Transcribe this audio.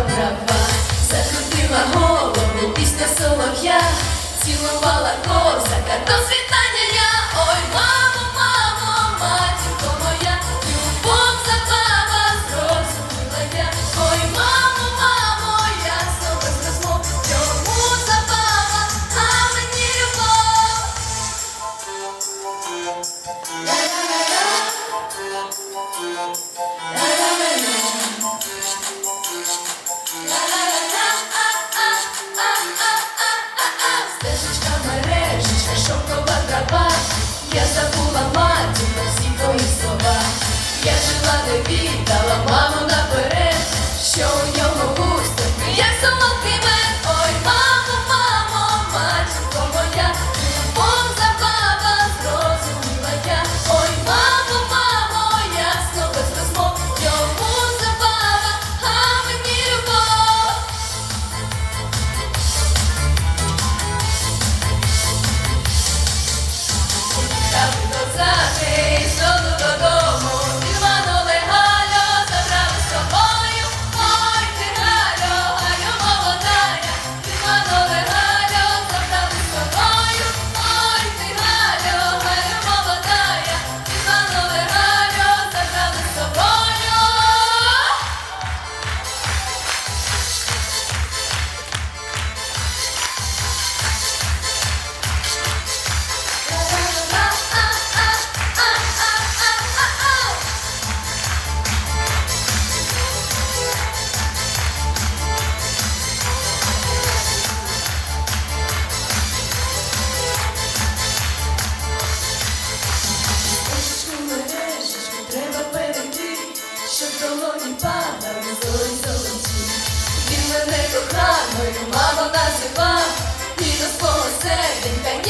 права, закрутила голову пісня солов'я, цілувала коза, до. Мама насипав і до свого серденька